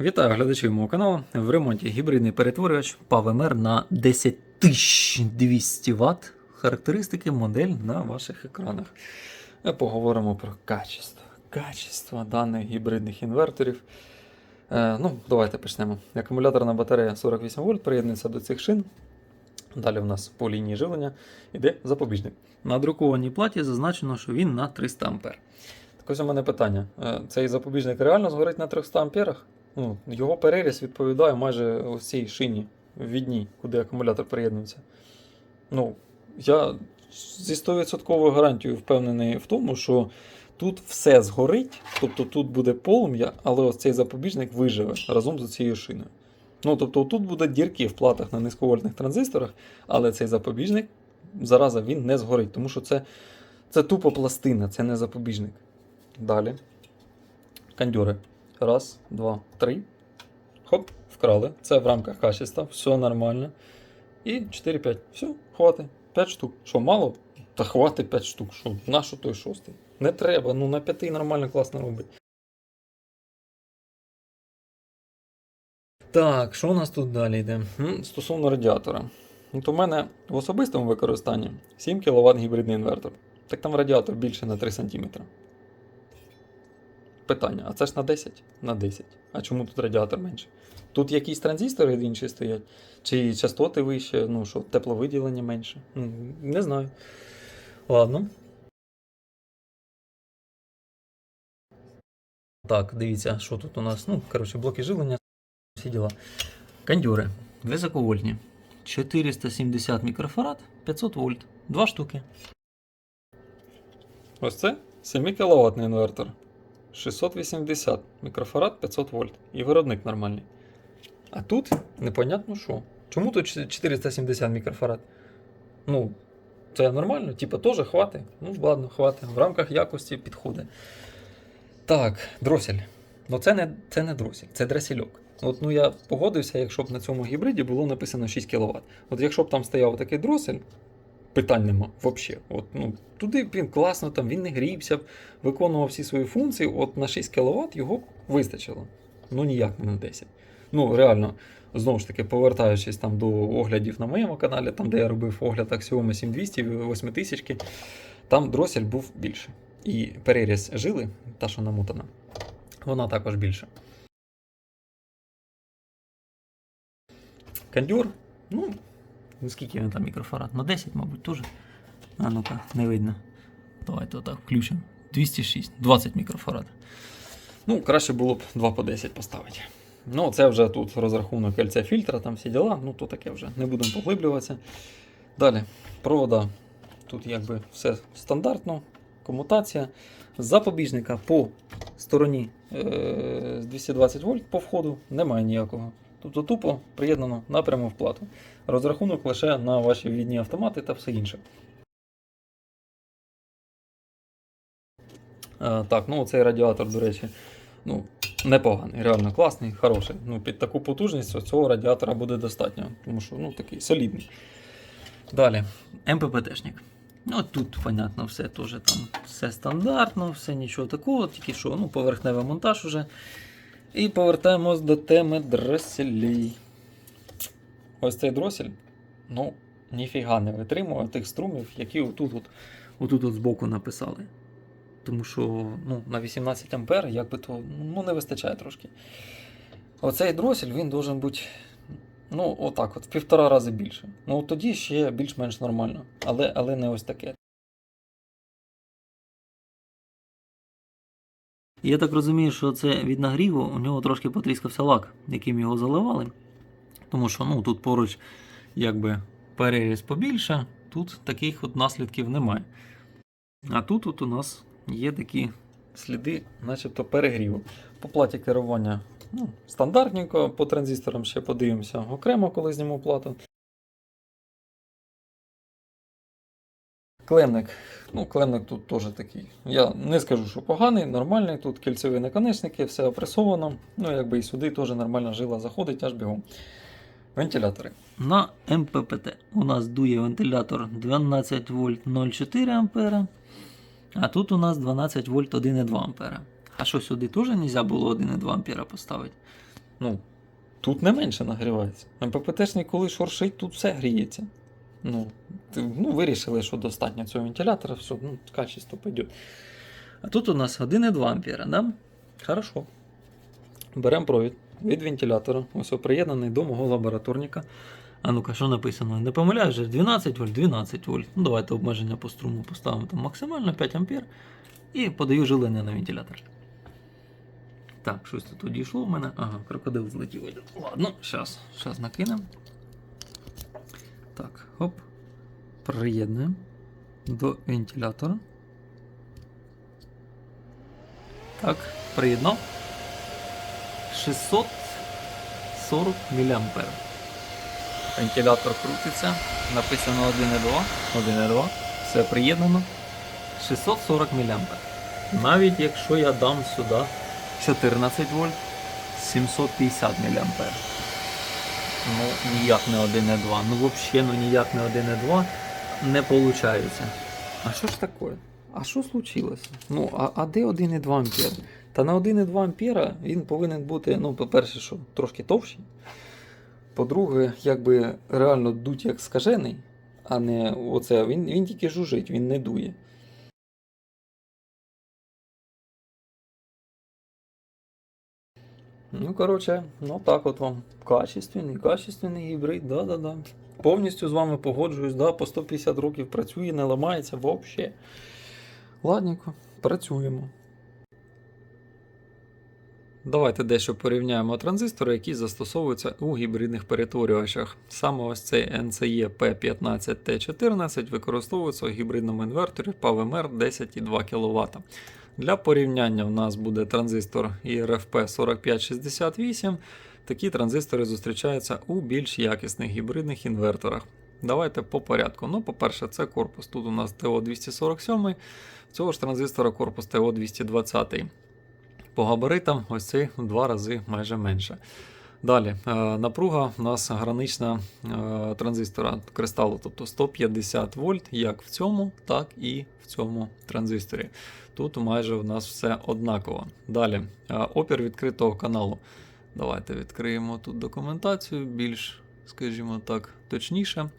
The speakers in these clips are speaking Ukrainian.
Вітаю глядачів мого каналу. В ремонті гібридний перетворювач PAVMR на 10200 Вт. Характеристики модель на ваших екранах. Ми поговоримо про качество. Качество даних гібридних інверторів. Е, ну, давайте почнемо. Акумуляторна батарея 48 вольт приєднується до цих шин. Далі в нас по лінії живлення йде запобіжник. На друкованій платі зазначено, що він на 300 А. Так ось у мене питання. Е, Цей запобіжник реально згорить на 300 амперах? Ну, його переріз відповідає майже ось цій шині відній, куди акумулятор приєднується. Ну, я зі 100% гарантією впевнений в тому, що тут все згорить, тобто тут буде полум'я, але ось цей запобіжник виживе разом з цією шиною. Ну, тобто тут буде дірки в платах на низьковольтних транзисторах, але цей запобіжник, зараза, він не згорить, тому що це, це тупо пластина, це не запобіжник. Далі. Кандьори. Раз, два, три. Хоп, вкрали. Це в рамках качества, все нормально. І 4-5. Все, хватить. 5 штук. Що, мало? Та хватить 5 штук. Що, на що той шостий? Не треба, ну на 5 нормально класно робить. Так, що у нас тут далі йде? Стосовно радіатора. От у мене в особистому використанні 7 кВт гібридний інвертор. Так там радіатор більше на 3 см. Питання, а це ж на 10? На 10. А чому тут радіатор менше? Тут якісь транзистори інші стоять? Чи частоти вище, ну що, тепловиділення менше? Ну, не знаю. Ладно. Так, дивіться, що тут у нас. Ну, коротше, блоки живлення, всі діла. Кондюри. Високовольтні. 470 мікрофарад, 500 вольт. Два штуки. Ось це 7 кВт інвертор. 680 мікрофарад 500 вольт. І виробник нормальний. А тут непонятно що. Чому тут 470 мікрофарад? Ну, це нормально, типа теж хватить. Ну, ладно, хватить. В рамках якості підходить. Так, дросель. Ну це не, це не дросель, це дресельок. От ну я погодився, якщо б на цьому гібриді було написано 6 кВт. От якщо б там стояв такий дросель, питань нема взагалі. От, ну, туди він класно, там він не грівся виконував всі свої функції, от на 6 кВт його вистачило. Ну ніяк не на 10. Ну, реально, знову ж таки, повертаючись там до оглядів на моєму каналі, там, де я робив огляд Axioma 7200, 8000, там дросель був більше. І переріз жили, та, що намотана, вона також більша. Кондюр, ну, ну, скільки він там мікрофарад? На 10, мабуть, теж. А ну-ка, не видно. Давайте отак включимо. 206, 20 мікрофарад. Ну, краще було б 2 по 10 поставити. Ну, це вже тут розрахунок кільця фільтра, там всі діла, ну то таке вже, не будемо поглиблюватися. Далі, провода. Тут якби все стандартно, комутація. Запобіжника по стороні е, 220 вольт по входу немає ніякого. Тобто тупо приєднано напряму в плату. Розрахунок лише на ваші відні автомати та все інше. Е, так, ну цей радіатор, до речі, ну, непоганий, реально класний, хороший. Ну, під таку потужність цього радіатора буде достатньо, тому що ну, такий солідний. Далі, МППТшник. Ну, тут, понятно, все теж там все стандартно, все нічого такого, тільки що ну, поверхневий монтаж уже. І повертаємось до теми дроселей. Ось цей дросель, ну, ніфіга не витримує тих струмів, які отут, от, отут от збоку написали. Тому що ну, на 18 ампер якби то ну, не вистачає трошки. Оцей дросель він должен бути ну, отак, от, в півтора рази більше. Ну тоді ще більш-менш нормально, але, але не ось таке. Я так розумію, що це від нагріву у нього трошки потріскався лак, яким його заливали. Тому що ну, тут поруч якби переріз побільше, тут таких от наслідків немає. А тут от у нас є такі сліди, начебто перегріву. По платі керування ну, стандартненько, по транзисторам ще подивимося окремо, коли зніму плату. Клемник. Ну, клемник тут теж такий. Я не скажу, що поганий, нормальний. Тут кільцеві наконечники, все опресовано. Ну, якби і сюди теж нормальна жила заходить, аж бігом. Вентилятори. На МППТ у нас дує вентилятор 12 вольт 0,4 ампера. А тут у нас 12 вольт 1,2 ампера. А що сюди теж не можна було 1,2 ампера поставити? Ну, тут не менше нагрівається. МППТшний, коли шоршить, тут все гріється. Ну, ну, вирішили, що достатньо цього вентилятора, все, ну, качество пойде. А тут у нас 1,2 ампера, да? Хорошо. Беремо провід від вентилятора, ось приєднаний до мого лабораторника. А ну-ка, що написано? Не помиляюсь же, 12 вольт, 12 вольт. Ну, давайте обмеження по струму поставимо там максимально 5 ампер. І подаю жилення на вентилятор. Так, щось тут одійшло в мене. Ага, крокодил злетів. Ладно, зараз накинемо. Так, хоп. Приєднуємо до вентилятора. Так, приєднав. 640 мА. Вентилятор крутиться. Написано 1,2. 1,2. Все приєднано. 640 мА. Навіть якщо я дам сюди 14 вольт, 750 мА. Ну, ніяк не 1,2. Ну, взагалі, ну ніяк не 1,2 не виходить. А що ж таке? А що случилося? Ну, а, а де 1,2 ампер? Та на 1,2 ампера він повинен бути, ну, по-перше, що трошки товщий. По-друге, якби реально дуть як скажений, а не оце. Він, він тільки жужить, він не дує. Ну, коротше, ну так от вам. Качественний, качественний гібрид, да-да-да. Повністю з вами погоджуюсь, да, по 150 років працює, не ламається взагалі. Ладненько, працюємо. Давайте дещо порівняємо транзистори, які застосовуються у гібридних перетворювачах. Саме ось цей NCE P15T14 використовується у гібридному інверторі PowerMR 10,2 кВт. Для порівняння в нас буде транзистор IRFP 4568. Такі транзистори зустрічаються у більш якісних гібридних інверторах. Давайте по порядку. Ну, по-перше, це корпус. Тут у нас TO247, цього ж транзистора корпус TO220. По габаритам ось цей в два рази майже менше. Далі, е, напруга у нас гранична е, транзистора кристалу, тобто 150 вольт, як в цьому, так і в цьому транзисторі. Тут майже в нас все однаково. Далі, е, опір відкритого каналу. Давайте відкриємо тут документацію більш, скажімо так, точніше.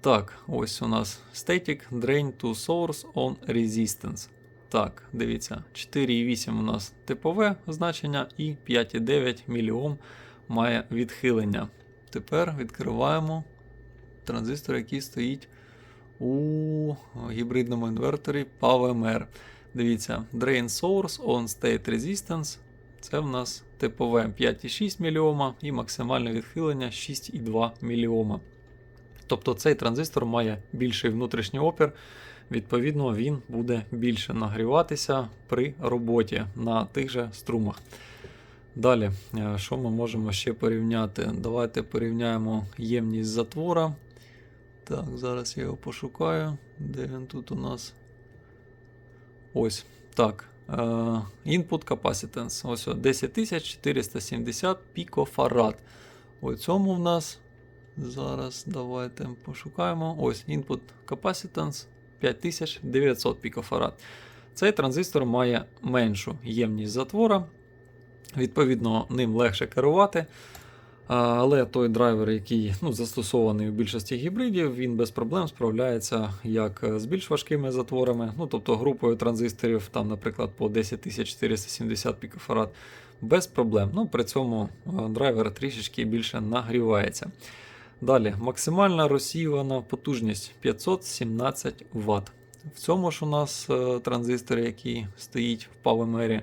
Так, ось у нас static drain to source on resistance. Так, дивіться, 4,8 у нас типове значення і 5,9 мОм має відхилення. Тепер відкриваємо транзистор, який стоїть у гібридному інверторі PowerMR. Дивіться, Drain Source on State Resistance. Це в нас типове 5,6 мОм і максимальне відхилення 6,2 мОм. Тобто цей транзистор має більший внутрішній опір. Відповідно, він буде більше нагріватися при роботі на тих же струмах. Далі, е, що ми можемо ще порівняти? Давайте порівняємо ємність затвора. Так, зараз я його пошукаю. Де він тут у нас? Ось. Так. е, Input capacitance. Ось о, 10470 пікофарад. У цьому в нас. Зараз давайте пошукаємо. Ось input capacitance 5900 пікофарад. Цей транзистор має меншу ємність затвора. Відповідно, ним легше керувати. Але той драйвер, який ну, застосований у більшості гібридів, він без проблем справляється як з більш важкими затворами, ну тобто групою транзисторів, там, наприклад, по 10470 пікофарад, без проблем. Ну, При цьому е, драйвер трішечки більше нагрівається. Далі, максимальна розсіювана потужність 517 Вт. В цьому ж у нас е, транзистор, який стоїть в PowerMer,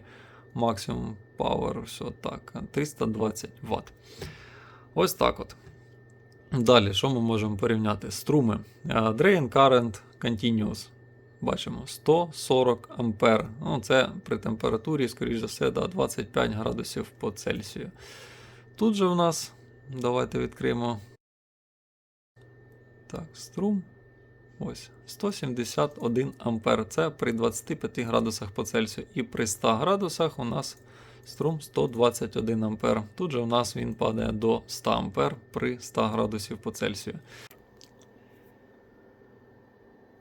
максимум Power, все так, 320 Вт. Ось так от. Далі, що ми можемо порівняти? Струми. Е, Drain Current Continuous. Бачимо 140 ампер. Ну, це при температурі, скоріш за все, да, 25 градусів по Цельсію. Тут же у нас, давайте відкриємо так, струм. Ось 171 ампер. Це при 25 градусах по Цельсію. І при 100 градусах у нас струм 121 ампер. Тут же у нас він падає до 100 ампер при 100 градусів по Цельсію.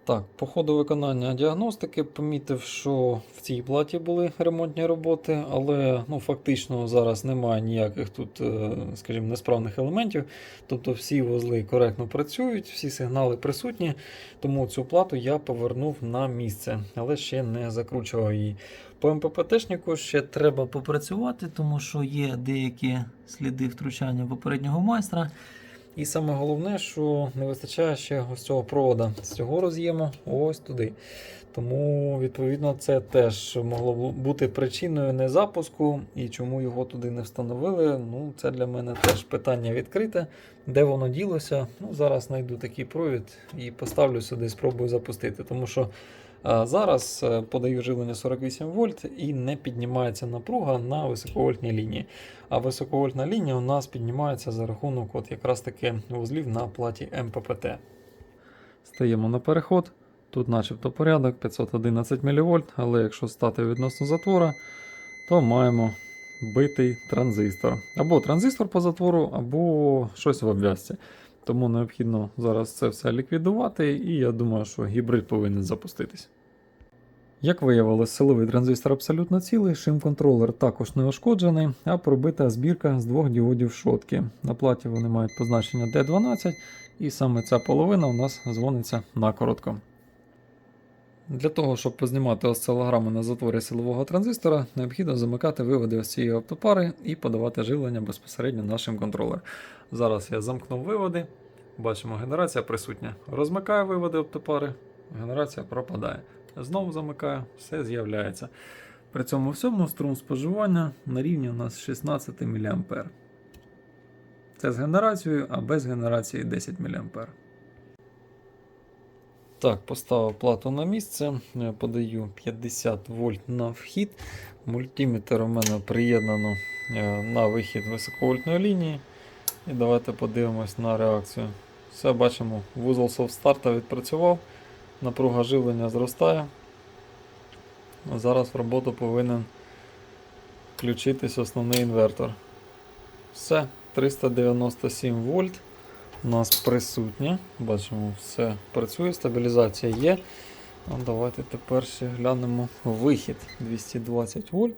Так, по ходу виконання діагностики помітив, що в цій платі були ремонтні роботи, але ну, фактично зараз немає ніяких тут, е, скажімо, несправних елементів. Тобто всі вузли коректно працюють, всі сигнали присутні, тому цю плату я повернув на місце, але ще не закручував її. По МППТшнику ще треба попрацювати, тому що є деякі сліди втручання попереднього майстра. І саме головне, що не вистачає ще ось цього провода з цього роз'єму ось туди. Тому, відповідно, це теж могло бу- бути причиною не запуску і чому його туди не встановили. Ну, це для мене теж питання відкрите. Де воно ділося? Ну, зараз знайду такий провід і поставлю сюди, спробую запустити. Тому що зараз е, подаю живлення 48 вольт і не піднімається напруга на високовольтній лінії. А високовольтна лінія у нас піднімається за рахунок от якраз таки вузлів на платі МППТ. Стаємо на переход. Тут начебто порядок 511 мВ, але якщо стати відносно затвора, то маємо битий транзистор. Або транзистор по затвору, або щось в обв'язці. Тому необхідно зараз це все ліквідувати, і я думаю, що гібрид повинен запуститись. Як виявилось, силовий транзистор абсолютно цілий, шим-контролер також не ушкоджений, а пробита збірка з двох діодів шотки. На платі вони мають позначення D12, і саме ця половина у нас дзвониться на коротко. Для того, щоб познімати осцилограму на затворі силового транзистора, необхідно замикати виводи ось цієї оптопари і подавати живлення безпосередньо на шим-контролер. Зараз я замкнув виводи, бачимо, генерація присутня. Розмикаю виводи оптопари, генерація пропадає. Знову замикаю, все з'являється. При цьому всьому струм споживання на рівні у нас 16 мА. Це з генерацією, а без генерації 10 мА. Так, поставив плату на місце, подаю 50 вольт на вхід. Мультиметр у мене приєднано е, на вихід високовольтної лінії. І давайте подивимось на реакцію. Все бачимо, вузол софт-старта відпрацював, напруга живлення зростає. Зараз в роботу повинен включитись основний інвертор. Все, 397 вольт у нас присутнє. Бачимо, все працює, стабілізація є. А давайте тепер ще глянемо вихід 220 вольт.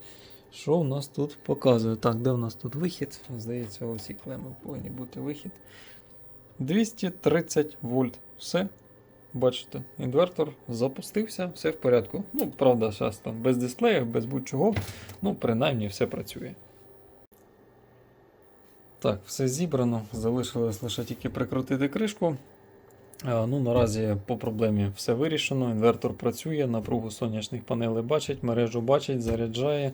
Що у нас тут показує? Так, де у нас тут вихід? Здається, оці клеми повинні бути вихід. 230 вольт. Все. Бачите, інвертор запустився, все в порядку. Ну, правда, зараз там без дисплеїв, без будь-чого. Ну, принаймні, все працює. Так, все зібрано. Залишилось лише тільки прикрутити кришку. Ну, наразі по проблемі все вирішено. Інвертор працює, напругу сонячних панелей бачить, мережу бачить, заряджає.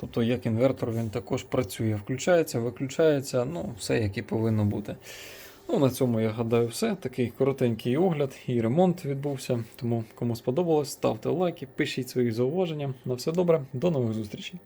Тобто, як інвертор, він також працює. Включається, виключається, ну, все як і повинно бути. Ну, на цьому я гадаю все. Такий коротенький огляд і ремонт відбувся. Тому кому сподобалось, ставте лайки, пишіть свої зауваження. На все добре, до нових зустрічей.